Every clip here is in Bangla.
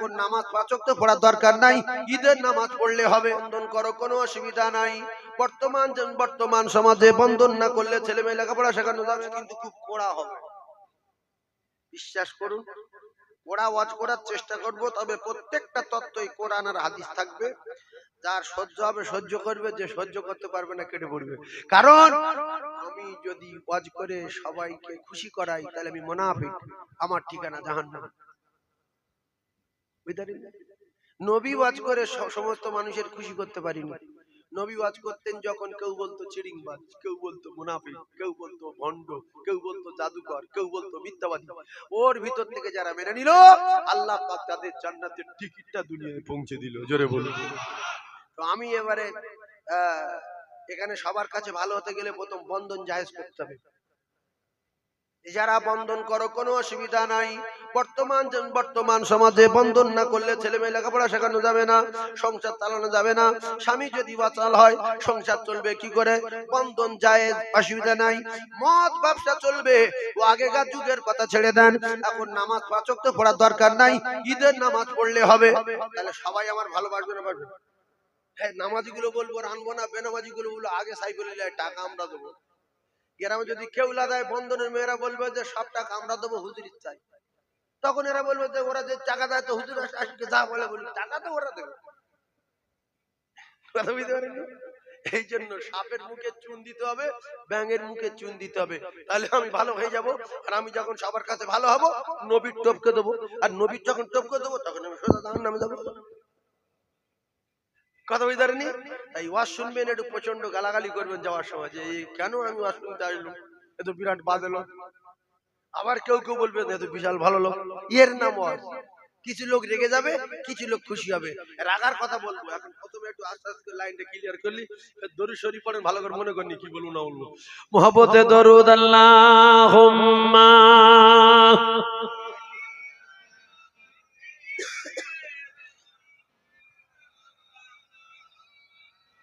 নামাজ পাচক তো পড়ার দরকার নাই, ঈদের নামাজ পড়লে হবে, বন্ধন করো, কোনো অসুবিধা নাই। বর্তমান বর্তমান সমাজে বন্ধন না করলে ছেলে মেয়ে লেখাপড়া শেখানো কিন্তু খুব কড়া হবে। বিশ্বাস করুন ওয়াজ করার চেষ্টা করব, তবে প্রত্যেকটা তত্ত্বই কোরআন আর হাদিস থাকবে। যার সহ্য হবে, সহ্য করবে, যে সহ্য করতে পারবে না, কেটে পড়বে। কারণ, আমি যদি ওয়াজ করে সবাইকে খুশি করাই, তাহলে আমি মোনাফিক, আমার ঠিকানা জাহান্নাম। নবী ওয়াজ করে সমস্ত মানুষের খুশি করতে পারিনি। নবী ওয়াজ করতেন যখন কেউ বলতো চিড়িংবাজ, কেউ বলতো মুনাফিক, কেউ বলতো ভণ্ড, কেউ বলতো জাদুকর, কেউ বলতো মিথ্যাবাদী। ওর ভিতর থেকে যারা মেনে নিল, আল্লাহ পাক তাদের জান্নাতের টিকিটটা দুনিয়ায় পৌঁছে দিল। জোরে বলুন। তো আমি এবারে এখানে সবার কাছে ভালো হতে গেলে প্রথম বন্ধন জায়েজ করতে হবে। যারা বন্ধন করো, কোনো অসুবিধা নাই। বর্তমান বর্তমান সমাজে বন্ধন না করলে ছেলে মেয়ে লেখাপড়া শেখানো যাবে না, সংসার চালানো যাবে না। স্বামী যদি বাচাল হয়, সংসার চলবে কি করে? বন্ধন যায় অসুবিধা নাই। মদ ব্যবসা চলবে, ও আগেকার যুগের কথা ছেড়ে দেন। এখন নামাজ পাচক তো পড়ার দরকার নাই, ঈদের নামাজ পড়লে হবে। তাহলে সবাই আমার ভালোবাসবে না হ্যাঁ নামাজি গুলো বলব, রানবো না বেনামাজি গুলো বলব, আগে সাইকেল টাকা আমরা দেবো। গ্রামে যদি কেউলা দেয় বন্ধনের মেয়েরা বলবে যে সব টাকা আমরা দেবো হুজুরির চাই তখন এরা বলবে যে, ওরা যে টাকা দেয় তো হুজুর আজকে যা বলে বলি টাকা তো ওরা দেবে। কথা বুঝতে পারেন এই জন্য সাপের মুখে চুন দিতে হবে, ব্যাঙের মুখে চুন দিতে হবে। তাহলে আমি ভালো হয়ে যাব, আর আমি যখন সবার কাছে ভালো হব, নবীর টপকে দেবো। আর নবীর যখন টপকে দেবো, তখন আমি সোজা দাম নামে যাব। কথা বুঝতে তাই ওয়াজ শুনবেন, একটু প্রচণ্ড গালাগালি করবেন যাওয়ার সময়, যে কেন আমি ওয়াজ শুনতে আসলাম? এত বিরাট বাজে আবার কেউ কেউ বলবে এত বিশাল ভালো লোক। এর নাম ওয়াজ। কিছু লোক রেগে যাবে, কিছু লোক খুশি হবে। রাগার কথা বলব। এখন প্রথমে একটু আস্তে আস্তে লাইনটা ক্লিয়ার করলি। দরুদ শরীফ পড়েন, ভালো করে মনে করনি কি বলব, না বলব। মোহাম্মতে দরুদ আল্লাহুম্মা।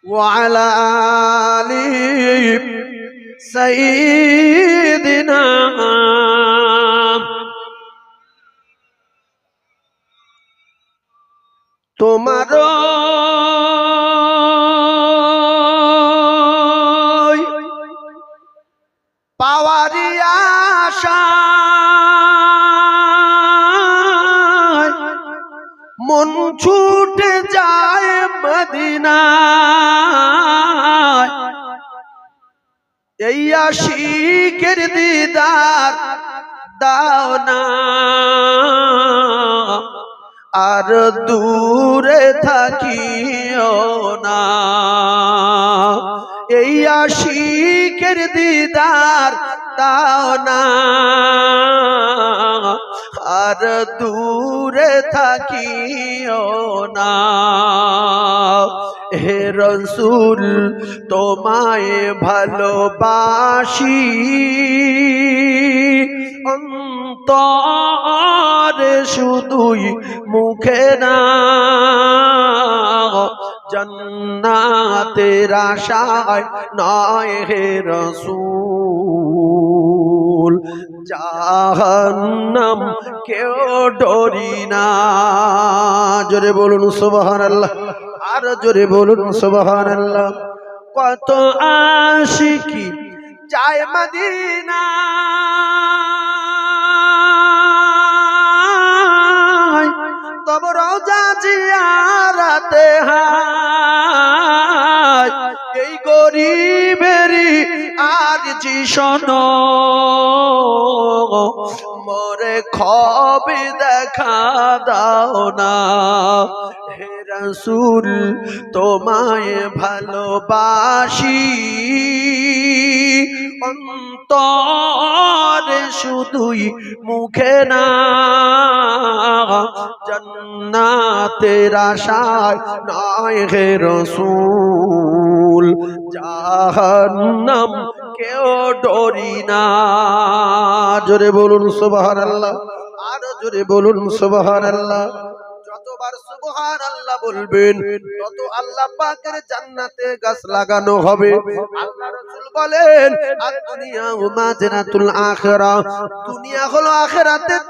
وعلى آل سيدنا তোমার পাওয়ারি আশা মন ছুটে যায় মদিনায় আশিকের দিদার, দাও না। আর দূরে থাকিও না। এই আশিকের দিদার, দাও না। আর দূরে থাকিও না। হে রসুল, তোমায় ভালোবাসি। অন্তরে শুধুই মুখে না, জন্নাতের আশায় নয় হে রসুল। জাহান্নাম কেউ ডরি না। জোরে বলুন সুবহান আল্লাহ আর জোরে বলুন সুবহান আল্লাহ কত আশিকি যায় মদিনা তব রোজা জিয়ারাতে হায়। এই গরিবেরই আর জি শোনো, মরে খবে দেখা দাও না। হে রসুল তোমায় ভালোবাসি। অন্তরে শুধুই মুখে না, জন্নাতের আশায় নয় হে রসুল। জাহান্নাম কেউ ডরি না। জোরে বলুন সুবহানাল্লাহ, আরও জোরে বলুন সুবহানাল্লাহ। যতবার সুবহান আল্লাহ বলবেন, তত আল্লাহ পাকের জান্নাতে গাছ লাগানো হবে। রাসূল বলেন দুনিয়া আখিরা দুনিয়া হলো আখিরাতের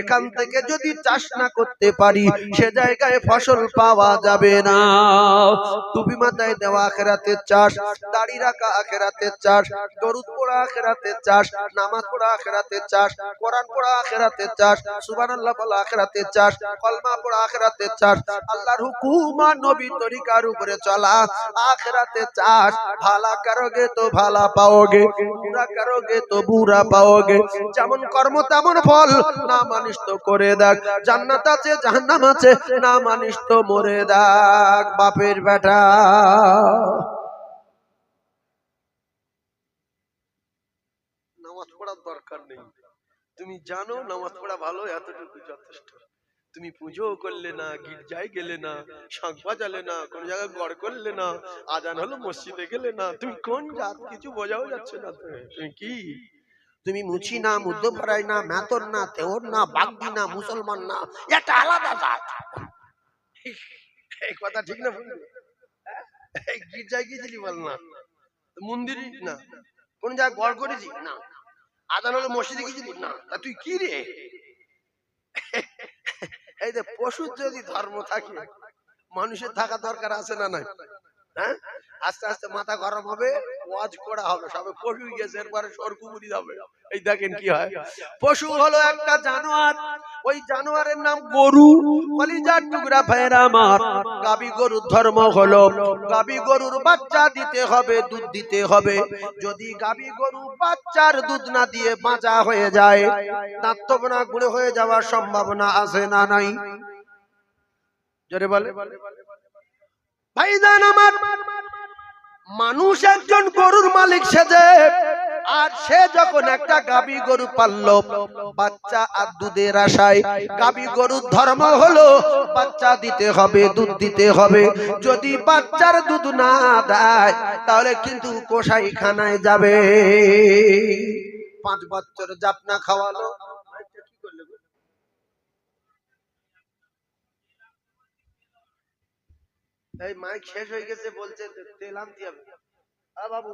এখান থেকে যদি চাষ না করতে পারি, সে জায়গায় ফসল পাওয়া যাবে না। টুপি মাথায় দেওয়া আখেরাতের চাষ, দাড়ি রাখা আখেরাতের চাষ, দরুদ পড়া আখেরাতের চাষ, নামাজ পড়া আখেরাতের চাষ, কোরআন পড়া আখেরাতের চাষ, সুবহানাল্লাহ বলা আখেরাতের চাষ, কলমা পড়া আখেরাতের চাষ। আল্লাহর হুকুম আর নবী তরিকার উপরে চলা। আখেরাতের চাষ, ভালা তো ভালা পাওগে করোগে তো বুরা পাওগে। যেমন কর্ম তেমন ফল, না মানিস তো করে দেখ জান্নাত আছে, জাহান্নাম আছে, না মানিস তো মরে দেখ বাপের বেটা। নামাজ পড়ার দরকার নেই। তুমি জানো, নামাজ পড়া ভালো, এতটুকু যথেষ্ট। তুমি পুজো করলে না, গির্জায় গেলে না, শাঁখ বাজালে না, কোন জায়গায় গড় করলে না, আজান হলো মসজিদে গেলে না, তুমি কোন জাত কিছু বোঝাও যাচ্ছে না তুমি কি? তুমি মুছি না মুদ্দপাড়াই না মেতর না তেওর না, বাগদি না, মুসলমান না, এটা আলাদা জাত। এই কথা ঠিক না? গির্জায় গিয়েছিলি বল না? মন্দিরে না, কোন জায়গায় গড় করেছি না? আদান হলো মসজিদে গিয়েছিলি না? তা তুই কি রে? এই যে পশুর যদি ধর্ম থাকে মানুষের থাকা দরকার আছে না নাই? হ্যাঁ? আস্তে আস্তে মাথা গরম হবে, ওয়াজ করা হবে, সবে পশু গেছে, এরপরে সরকুমুড়ি হবে এই দেখেন কি হয়। পশু হলো একটা জানোয়ার, ওই জানোয়ারের নাম গরু। কলিজার টুকরা গাবি গরুর ধর্ম হলো, গাবি গরুর বাচ্চা দিতে হবে, দুধ দিতে হবে। যদি গাবি গরু বাচ্চার দুধ না দিয়ে বাঁচা হয়ে যায় দাঁতবনা গুঁড়ে হয়ে যাওয়ার সম্ভাবনা আছে না নাই? জোরে বলে ভাইজান আমার, মানুষ একজন গরুর মালিক সেজে আর সে যখন একটা গাবি গরু পালল, বাচ্চা আর দুধের আশায়, গাবি গরুর ধর্ম হলো বাচ্চা দিতে হবে, দুধ দিতে হবে। যদি বাচ্চার দুধ না দেয়, তাহলে কিন্তু কষাই খানায় যাবে। পাঁচ বছর জাপনা খাওয়ালো এই মাইক শেষ হয়ে গেছে, বলছে তেল আনতে আ বাবু,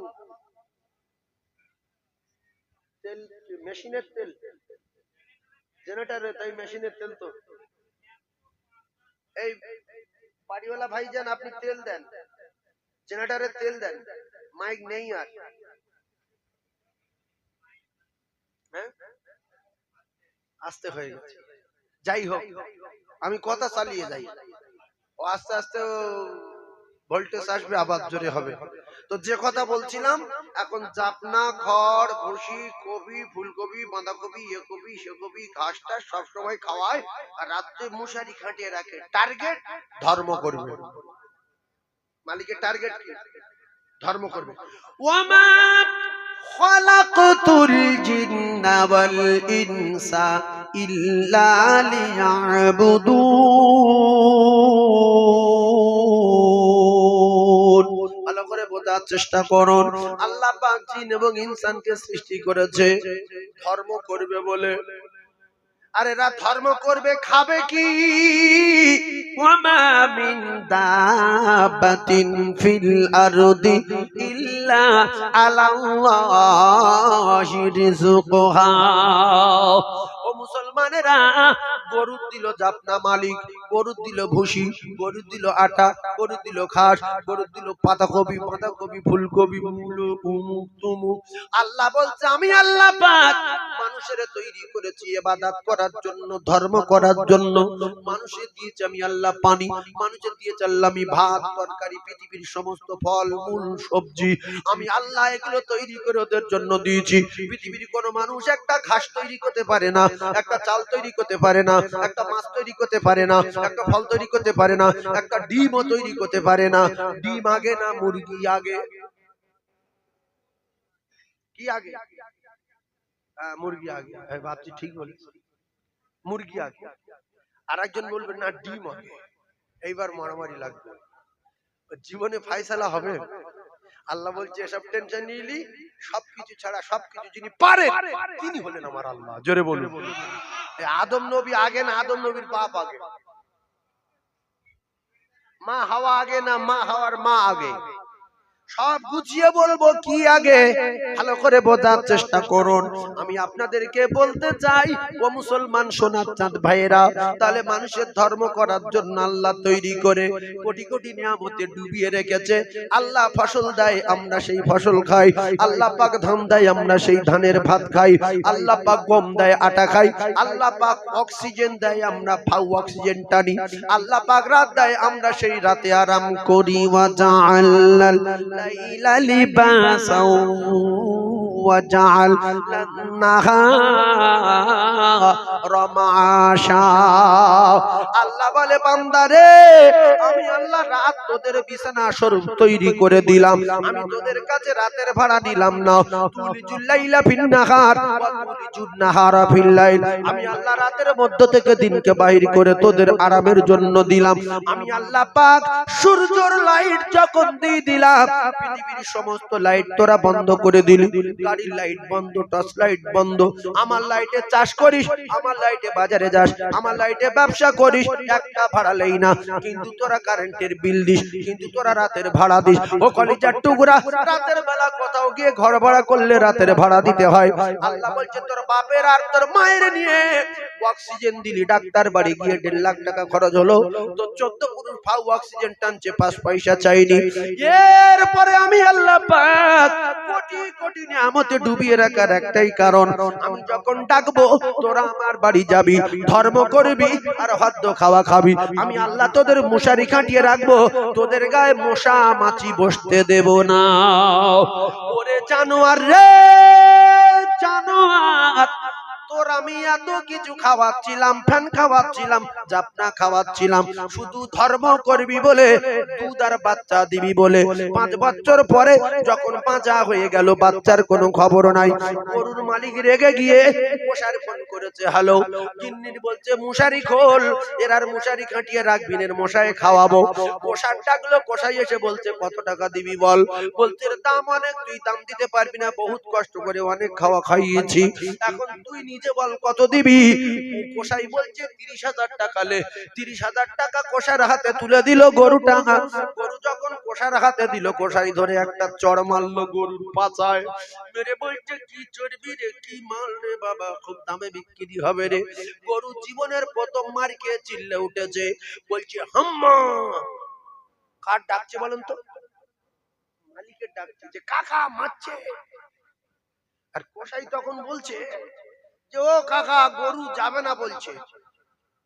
তেল মেশিনের তেল? জেনারেটরের তাই মেশিনের তেল তো। এই বাড়িওয়ালা ভাইজান আপনি তেল দেন। জেনারেটরের তেল দেন। মাইক নেই আর। হ্যাঁ? আসতে হয়ে গেছে। যাই হোক, আমি কথা চালিয়ে যাই। ও আস্তে আস্তে ভোল্টেজ আসবে, আবার জোরে হবে। তো যে কথা বলছিলাম, এখন জাপনা, খড়, ভুসি কবি ফুলকপি, বাঁধাকপি, এ কপি, সে কপি ঘাস টাস সবসময় খাওয়ায় আর রাত্রে মশারি খাটিয়ে রাখে। টার্গেট, ধর্ম করবে। মালিকের টার্গেট কি? ধর্ম করবে। ওয়ামা জিন্না ওয়াল ইনসা। ইল্লা লিয়াবুদুন ভালো করে বোঝার চেষ্টা করুন। আল্লাহ পাক এবং ইনসানকে সৃষ্টি করেছে। ধর্ম করবে বলে। আর এরা ধর্ম করবে, খাবে কি? মিন দাবাতিন ফিল আরদি ইল্লা আলাল্লাহি রিজকুহা মুসলমানেরা গরু দিল জাপনা মালিক গরু দিল ভুসি গরু দিল আটা গরু দিল ঘাস গরু দিল পাতাকপি পাতাকপি, ফুলকপি, মূলো, উমুক আল্লাহ বলছে, আমি আল্লাহ পাক মানুষের তৈরি করেছি ইবাদত করার জন্য, ধর্ম করার জন্য। মানুষের দিয়েছি আমি আল্লাহ পানি মানুষের দিয়েছি আল্লাহ আমি ভাত, তরকারি, পৃথিবীর সমস্ত ফল, মূল, সবজি। আমি আল্লাহ এগুলো তৈরি করে ওদের জন্য দিয়েছি। পৃথিবীর কোন মানুষ একটা ঘাস তৈরি করতে পারে না, একটা চাল তৈরি করতে পারে না একটা মাছ তৈরি করতে পারে না একটা ফল তৈরি করতে পারে না একটা ডিমও তৈরি করতে পারে না ডিম আগে না মুরগি আগে? কি আগে? হ্যাঁ, মুরগি আগে। হ্যাঁ, ভাবছি ঠিক মুরগি আগে। আর একজন বলবে না ডিম আগে। এইবার মারামারি লাগবে। জীবনে ফাইসালা হবে? আল্লাহ বলছে এসব টেনশন নিলি সবকিছু ছাড়া সবকিছু যিনি পারেন তিনি হলেন আমার আল্লাহ। জোরে বলুন। আদম নবী আগে না আদম নবীর বাপ আগে? মা হাওয়া আগে না মা হাওয়ার মা আগে? সব গুছিয়ে বলব কি আগে? ভালো করে বোঝার চেষ্টা করুন। আমি আপনাদেরকে বলতে চাই, ও মুসলমান সোনার চাঁদ ভাইয়েরা, তাহলে মানুষের ধর্ম করার জন্য আল্লাহ তৈরি করে কোটি কোটি নিয়ামতে ডুবিয়ে রেখেছে। আল্লাহ ফসল দেয়, আমরা সেই ফসল খাই। আল্লাহ পাক ধান দেয়, আমরা সেই ধানের ভাত খাই। আল্লাহ পাক গম দেয়, আটা খাই। আল্লাহ পাক অক্সিজেন দেয়, আমরা ফাউ অক্সিজেন টানি। আল্লাহ পাক রাত দেয়, আমরা সেই রাতে আরাম করি। ওয়া জাআলাল লাইলা লিবাসাও জাআলান নাহারা মাআশা আল্লাহ বলে বান্দারে আমি আল্লাহ রাত তোদের বিছানা স্বরূপ তৈরি করে দিলাম। আমি তোদের কাছে রাতের ভাড়া দিলাম না। তুলিজুল লাইলা ফিন নাহার, ওয়া তুলিজুন নাহারা ফিল লাইল। আমি আল্লাহ রাতের মধ্য থেকে দিনকে বাহির করে তোদের আরামের জন্য দিলাম। আমি আল্লাহ পাক সূর্যর লাইট যখন দিয়ে দিলাম, পৃথিবীর সমস্ত লাইট তোরা বন্ধ করে দিলি। গাড়ির লাইট বন্ধ টর্চ লাইট বন্ধ। আমার লাইটে চাষ করিস, আমার লাইটে বাজারে যাস। আমার লাইটে ব্যবসা করিস, একটা ভাড়া না। কিন্তু তোরা কারেন্টের বিল দিস, কিন্তু তোরা রাতের ভাড়া দিস। ও কলিজার টুকরা, রাতের বেলা কোথাও গিয়ে ঘর ভাড়া করলে রাতের ভাড়া দিতে হয়। আল্লাহ বলছে, তোর বাপের আর তোর মায়ের নিয়ে অক্সিজেন দিলি। ডাক্তার বাড়ি গিয়ে দেড় লাখ টাকা খরচ হলো। তো চোদ্দ পুরুষ ফাউ অক্সিজেন টানছে, পাঁচ পয়সা চাইনি। এরপরে আমি আল্লাহ পাক ধর্ম করবি আর হদ্দ খাওয়া খাবি। আমি আল্লাহ তোদের মশারি খাটিয়ে রাখব, তোদের গায়ে মশা বসতে দেব না। ওরে জানোয়ার জানোয়ার। তোর আমি এত কিছু খাওয়াচ্ছিলাম, ফ্যান খাওয়াচ্ছিলাম জাপনা খাওয়াচ্ছিলাম। শুধু ধর্ম করবি বলে, দুধ আর বাচ্চা দিবি বলে। পাঁচ বছর পরে যখন পাঁচা হয়ে গেল, বাচ্চার কোনো খবর নাই। গরুর মালিক রেগে গিয়ে মশার ফোন করেছে, হ্যালো। গিন্নির বলছে, মশারি খোল, এর আর মশারি খাটিয়ে রাখবি এর মশাই খাওয়াবো। কোষার ডাকলো কোষাই এসে বলছে, কত টাকা দিবি বল? বলছে দাম অনেক, তুই দাম দিতে পারবি না, বহুত কষ্ট করে অনেক খাওয়া খাইয়েছি। এখন তুই নিজে বল কত দিবি? কোষাই বলছে, তিরিশ হাজার টাকা লে। তিরিশ হাজার টাকা কোষার হাতে তুলে দিল গরুটা। গরু যখন কোষার হাতে দিল কোষাই ধরে একটা চড় মারলো গরুর পাচায়। মেরে বলছে, কি চর্বি রে? কি মাল রে বাবা? খুব দামে বিক্রি হবে রে। গরু জীবনের প্রথম মার খেয়ে চিল্লে উঠেছে। বলছে, হাম্মা! কার ডাকছে বলেন তো? মালিকের ডাকছে যে, কাকা, মারছে। আর কসাই তখন বলছে যে, ও কাকা, গরু যাবে না, বলছে।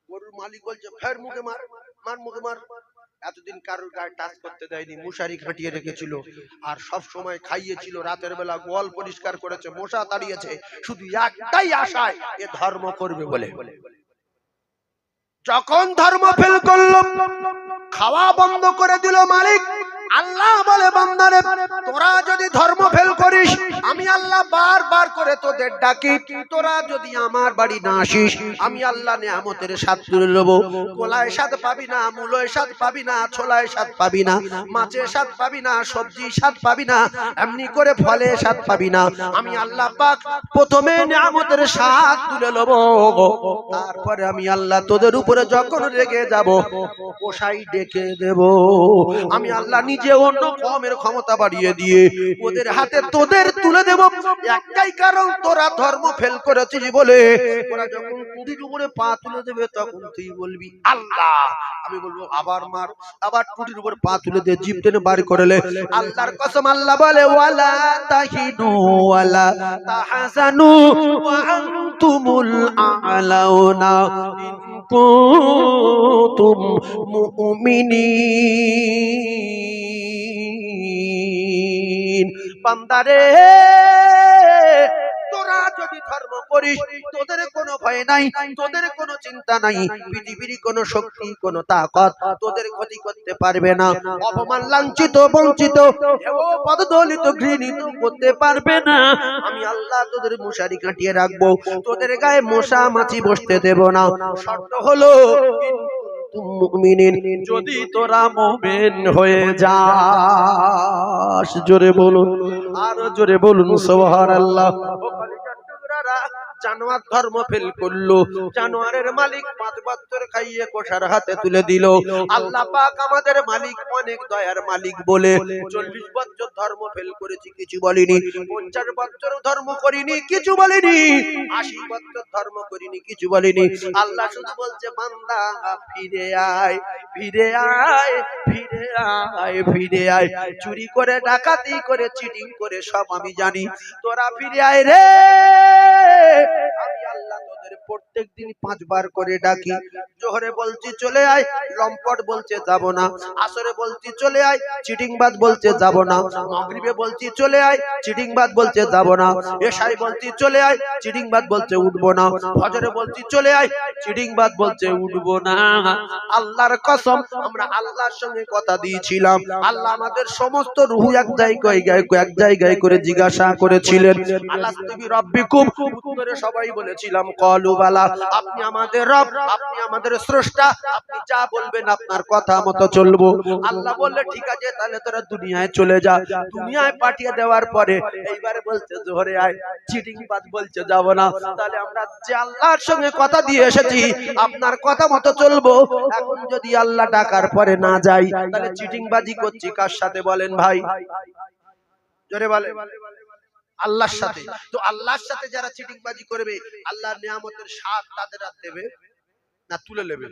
গরুর মালিক বলছে, ফের মুখে মার মার মুখে মার। এতদিন কারোর গায়ে টাচ করতে দেয়নি, মশারি খাটিয়ে রেখেছিল। আর সব সময় খাইয়েছিল, রাতের বেলা গোয়াল পরিষ্কার করেছে, মশা তাড়িয়েছে, শুধু একটাই আশায় এ ধর্ম করবে বলে। যখন ধর্ম ফেল করল, খাওয়া বন্ধ করে দিল মালিক। আল্লাহ বলে, বান্দারে, তোরা যদি ধর্ম ফেল করিস, আমি আল্লাহ বারবার করে তোদের ডাকি, তোরা যদি আমার বাড়ি না আসিস, আমি আল্লাহ নিয়ামতের স্বাদ তুলে নেব। কোলায় স্বাদ পাবি না, মূলয় স্বাদ পাবি না, ছোলায় স্বাদ পাবি না, মাছের স্বাদ পাবি না সবজি স্বাদ পাবি না, এমনি করে ফলে স্বাদ পাবি না। আমি আল্লাহ পাক প্রথমে নিয়ামতের স্বাদ তুলে নেব। তারপরে আমি আল্লাহ তোদের উপরে যখন রেগে যাব কোষাই ডেকে দেব। আমি আল্লাহ নিজে অন্য কমের ক্ষমতা বাড়িয়ে দিয়ে ওদের হাতে তোদের তুলে দেব। একটাই কারণ, তোরা ধর্ম ফেল করেছিস বলে। ওরা যখন টুটির উপরে পা তুলে দেবে, তখন তুই বলবি, আল্লাহ। আমি বলব, আবার মার। আবার টুটির উপর পা তুলে দিয়ে জিপ টেনে বার করলে। আল্লাহর কসম আল্লাহ বলে, ওয়ালা তাহিনু ওয়ালা তাহাসানু ওয়া আনতুমুল আলাউনা। ইন কুনতুম বান্দারে, তোরা যদি ধর্ম করিস, তোদের কোনো ভয় নাই, তোদের কোনো চিন্তা নাই, পৃথিবীর কোনো শক্তি, কোনো তাকত তোদের ক্ষতি করতে পারবে না, অপমান লাঞ্ছিত, বঞ্চিত পদদলিত, ঘৃণিত করতে পারবে না। আমি আল্লাহ তোদের মশারি কাটিয়ে রাখব, তোদের গায়ে মশা মাছি বসতে দেব না। শর্ত হলো যদি তোরা মুমিন হয়ে যাস জোরে বলুন। আরও জোরে বলুন সুবহানাল্লাহ। জানোয়ার ধর্ম ফেল করল। জানোয়ারের মালিক পাঁচ বছর খাইয়ে কোষার হাতে তুলে দিল। আল্লাহ পাক আমাদের মালিক, অনেক দয়ার মালিক বলে। চল্লিশ বছর ধর্ম ফেল করেছি, কিছু বলিনি। পঞ্চাশ বছর ধর্ম করিনি, কিছু বলিনি। আশি বছর ধর্ম করিনি, কিছু বলিনি। আল্লাহ শুধু বলছে, বান্দা, ফিরে আয় ফিরে আয় ফিরে আয় ফিরে আয়। চুরি করে, ডাকাতি করে, চিটিং করে, সব আমি জানি। তোরা ফিরে আয় রে। প্রত্যেক দিন পাঁচবার করে ডাকি। জোহরে বলছি, চলে আয়। লম্পট বলছে, যাব না। আসরে বলছি, চলে আয়। চিটিংবাজ বলছে, যাব না। মাগরিবে বলছি, চলে আয়। চিটিংবাজ বলছে, যাব না। এশাই বলছি, চলে আয়। চিটিংবাজ বলছে, উঠবো না। ফজরে বলছি, চলে আয়। চিটিংবাজ বলছে, উঠবো না। আল্লাহর কসম, আমরা আল্লাহর সঙ্গে কথা দিয়েছিলাম। আল্লাহ আমাদের সমস্ত রুহু এক জায়গায় এক জায়গায় করে জিজ্ঞাসা করেছিলেন। আল্লাহ রব্বিকুম, উত্তরে সবাই বলেছিলাম, কলু বালা, আপনি আমাদের রব, আপনি আমাদের স্রষ্টা, আপনি যা বলবেন আপনার কথা মতো চলবো। আল্লাহ বললে, ঠিক আছে, তাহলে তোরা দুনিয়ায় চলে যা। দুনিয়ায় পাঠিয়ে দেওয়ার পরে এইবারে বলছে, জোহরে আয়, চিটিং বাজ বলছে, যাব না। তাহলে আমরা যে আল্লাহর সঙ্গে কথা দিয়ে এসেছি, আপনার কথা মতো চলবো। এখন যদি আল্লাহ ডাকার পরে না যাই, তাহলে চিটিং বাজি করছি কার সাথে বলেন ভাই? জোরে বলে আল্লাহর সাথে। তো আল্লাহর সাথে যারা চিটিং বাজি করবে আল্লাহর নিয়ামতের স্বাদ তাদের আর দেবে না তুলে নেবে?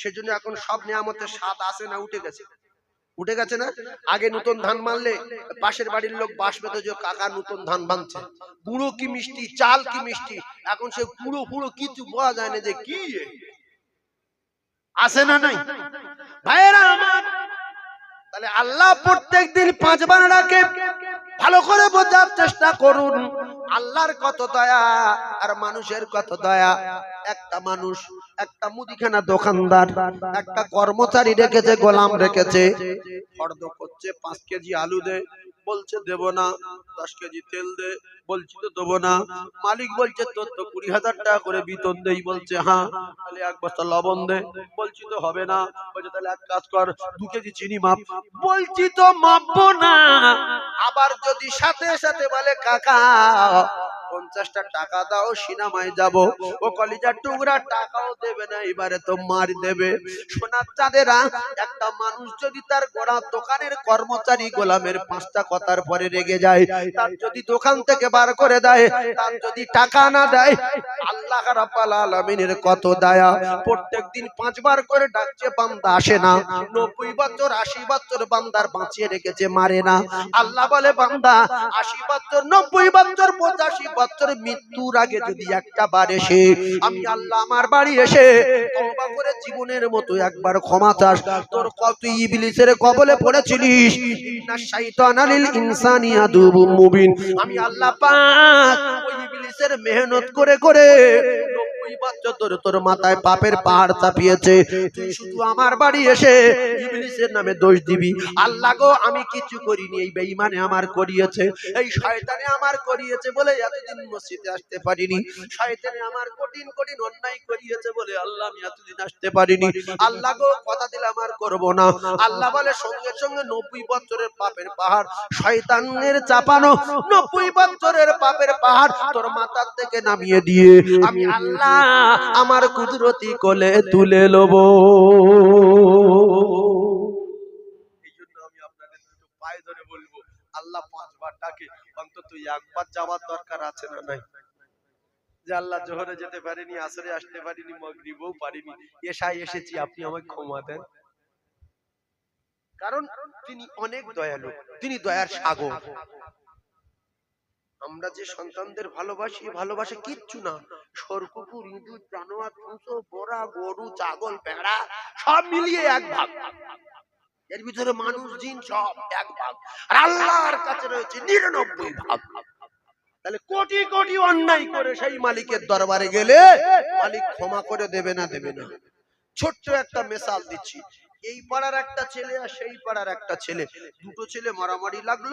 সেজন্য এখন সব নিয়ামতের স্বাদ আসে না উঠে গেছে? উঠে গেছে না? আগে নতুন ধান মানলে পাশের বাড়ির লোক বাস পেত যে কাকা নতুন ধান বানছে। গুঁড়ো কি মিষ্টি চাল কি মিষ্টি? এখন সে গুঁড়ো ফুড়ো কিছু বোঝা যায় না যে কি? আসে না নাই? ভাইয়েরা আমার তাহলে আল্লাহ প্রত্যেক দিন পাঁচবার ডাকে। ভালো করে বোঝার চেষ্টা করুন। আল্লাহর কত দয়া, আর মানুষের কত দয়া। একটা মানুষ, একটা মুদিখানা দোকানদার, একটা কর্মচারী রেখেছে, গোলাম রেখেছে। ফর্দ করছে পাঁচ কেজি আলু দে বলছে, দেব না। দশ কেজি তেল দে, বলছি, তো দেবো না। মালিক বলছে, তোর তো কুড়ি হাজার টাকা করে বেতন দেই। বলছে হ্যাঁ। তাহলে এক বস্তা লবণ দে। বলছি, তো হবে না। বলছে, তাহলে এক কাজ কর, দু কেজি চিনি মাপ। বলছি, তো মাপবো না। আবার যদি সাথে সাথে বলে, কাকা পঞ্চাশটা টাকা দাও, সিনেমায় যাব। ও কলিজার টুকরা টাকাও দেবে না, এবারে তো মার দেবে। সোনার চাঁদেরা, একটা মানুষ যদি তার গোড়া দোকানের কর্মচারী গোলামের পাঁচটা কথার পরে রেগে যায়, তার যদি দোকান থেকে বার করে দেয়, তার যদি টাকা না দেয়, আল্লাহ রাব্বাল আলামিনের কত দয়া। প্রত্যেক দিন পাঁচবার করে ডাকছে, বান্দা আসে না। নব্বই বছর, আশি বছর বান্দার বাঁচিয়ে রেখেছে, মারে না। আল্লাহ বলে, বান্দা, আশি বছর, নব্বই বছর, পঁচাশি বছর মৃত্যুর আগে যদি একটা বার এসে আমি আল্লাহ আমার বাড়ি এসে করে জীবনের মতো একবার ক্ষমা চাস। তোর কত ইবলিসের কবলে পড়েছিলিস? ইন্না শাইতানা লিল ইনসানি মুবিন। আমি আল্লাহ পাক ওই ইবলিসের মেহনত করে করে মাথায় পাপের পাহাড় তুই শুধু আমার বাড়ি এসে নামে দোষ দিবি। আল্লাহ গো, আমি করিনি, এই আমার করিয়েছে, এই শয়তানে আমার করিয়েছে বলে এতদিন মসজিদে আসতে পারিনি। শয়তানে আমার কঠিন কঠিন অন্যায় করিয়েছে বলে আল্লাহ আমি এতদিন আসতে পারিনি। আল্লাহ গো, কথা দিলে আমার করব না। আল্লাহ বলে, সঙ্গে সঙ্গে নব্বই বছরের পাপের পাহাড়। শয়তানের চাপানো নব্বই বছরের পাপের পাহাড় তোর মাথার থেকে নামিয়ে দিয়ে আমি আল্লাহ আমার কুদরতি কোলে তুলে লব। আল্লাহ পাঁচবার ডাকে অন্তত একবার যাওয়ার দরকার আছে না নাই। যে আল্লাহ জোহরে যেতে পারিনি, আসরে আসতে পারিনি, মগরিবও পারিনি এসাই এসেছি, আপনি আমাকে ক্ষমা দেন। কারণ তিনি অনেক দয়ালু, তিনি দয়ার সাগর। আমরা যে সন্তানদের ভালোবাসি ভালোবাসে কিচ্ছু না। সর কুকুর ইঁদুর, জানোয়ার পুঁসো বোরা গরু, ছাগল ভেড়া সব মিলিয়ে এক ভাগ এর ভিতরে মানুষ, জিন সব এক ভাগ। আর আল্লাহর কাছে রয়েছে নিরানব্বই ভাগ। তাহলে কোটি কোটি অন্যায় করে সেই মালিকের দরবারে গেলে মালিক ক্ষমা করে দেবে না দেবে না। ছোট্ট একটা মেসাল দিচ্ছি। এই পাড়ার একটা ছেলে আর সেই পাড়ার একটা ছেলে। দুটো ছেলে মারামারি লাগল,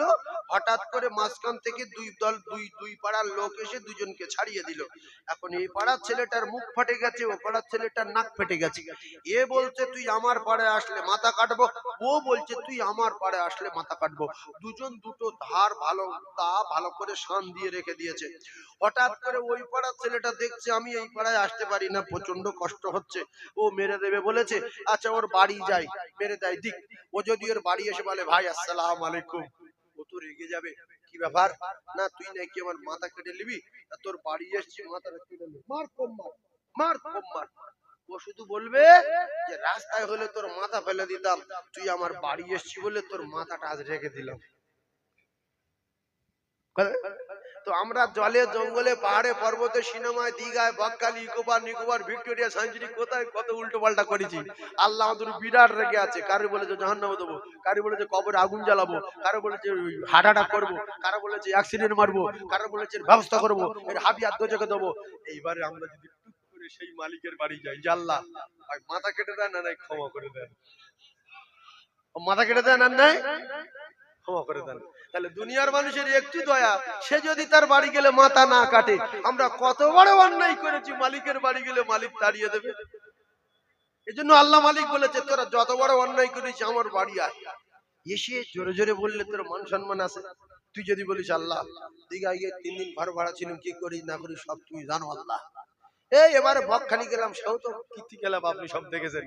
হঠাৎ করে মাঝখান থেকে দুই দল, দুই দুই পাড়ার লোক এসে দুজনকে ছাড়িয়ে দিল। এখন এই পাড়ার ছেলেটার মুখ ফাটে গেছে, ও পাড়ার ছেলেটার নাক ফেটে গেছে। এ বলছে, তুই আমার পাড়ে আসলে মাথা কাটবো? ও বলছে, তুই আমার পাড়ে আসলে মাথা কাটবো। দুজন দুটো ধার ভালো, তা ভালো করে শান দিয়ে রেখে দিয়েছে। হঠাৎ করে ওই পাড়ার ছেলেটা দেখছে, আমি এই পাড়ায় আসতে পারি না প্রচণ্ড কষ্ট হচ্ছে। ও মেরে দেবে বলেছে আচ্ছা ওর বাড়ি মেরে দেয়। দিক, ও যদি ওর বাড়ি এসে বলে, ভাই, আসসালাম আলাইকুম। ও তো রেগে যাবে। কি ব্যাপার? না, তুই নাকি আমার মাথা কেটে নিবি? তোর বাড়ি এসছি মাথাটা কেটে মার কম মার মার কম মার ও শুধু বলবে যে, রাস্তায় হলে তোর মাথা ফেলে দিতাম। তুই আমার বাড়ি এসছি বলে তোর মাথাটা আজ রেখে দিলাম। তো আমরা জলে জঙ্গলে, পাহাড়ে, পর্বতে, সিনেমায়, দীঘায় বকখালি ইকোবার নিকোবার, ভিক্টোরিয়া সাইন্সুরি কোথায় কত উল্টো পাল্টা করেছি? আল্লাহ আমাদের বিরাট রেগে আছে। কারও বলেছে জাহান্নামে দেবো? কারও বলেছে কবরে আগুন জ্বালাবো? কারও বলেছে হার্ট অ্যাটাক করব? কারও বলেছে অ্যাক্সিডেন্ট মারবো? কারও বলেছে ব্যবস্থা করব? এর হাবি আত্মযোগে দেবো? এইবারে আমরা যদি সেই মালিকের বাড়ি যাই জাল্লা মাথা কেটে দেন না নাই? ক্ষমা করে দেন। মাথা কেটে দেন আর নাই? ক্ষমা করে দেন। তাহলে দুনিয়ার মানুষের একটু দয়া, সে যদি তার বাড়ি গেলে মাথা না কাটে, আমরা কত বড় অন্যায় করেছি, মালিকের বাড়ি গেলে মালিক তাড়িয়ে দেবে। এই জন্য আল্লাহ মালিক বলেছে, তোরা যত বড় অন্যায় করেছি, আমার বাড়ি আয়। এসে জোরে জোরে বললে, তোর মান সম্মান আছে? তুই যদি বলিস, আল্লাহ, দীঘা গিয়ে তিন দিন ঘর ভাড়া ছিলাম, কি করি না করি সব তুমি জানো, আল্লাহ। এই এবারে বকখালি গেলাম, সেও তো কীর্তি গেলাম আপনি সব দেখেছেন।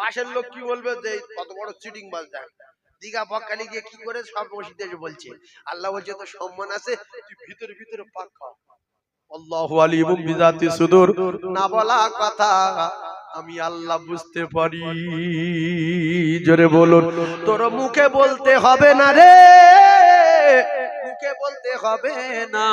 পাশের লোক কি বলবে, যে কত বড় চিটিং বাজ দেখ। দীঘা বকখালি গিয়ে কি করে সব মসজিদে এসে বলছে? আল্লাহ বলছে তো সম্মান আছে তুই ভিতরে ভিতরে পাক খাও আল্লাহু আলিমুম বিজাতি সুদূর। না বলা কথা আমি আল্লাহ বুঝতে পারি। জোরে বলুন তোর মুখে বলতে হবে না রে মুখে বলতে হবে না।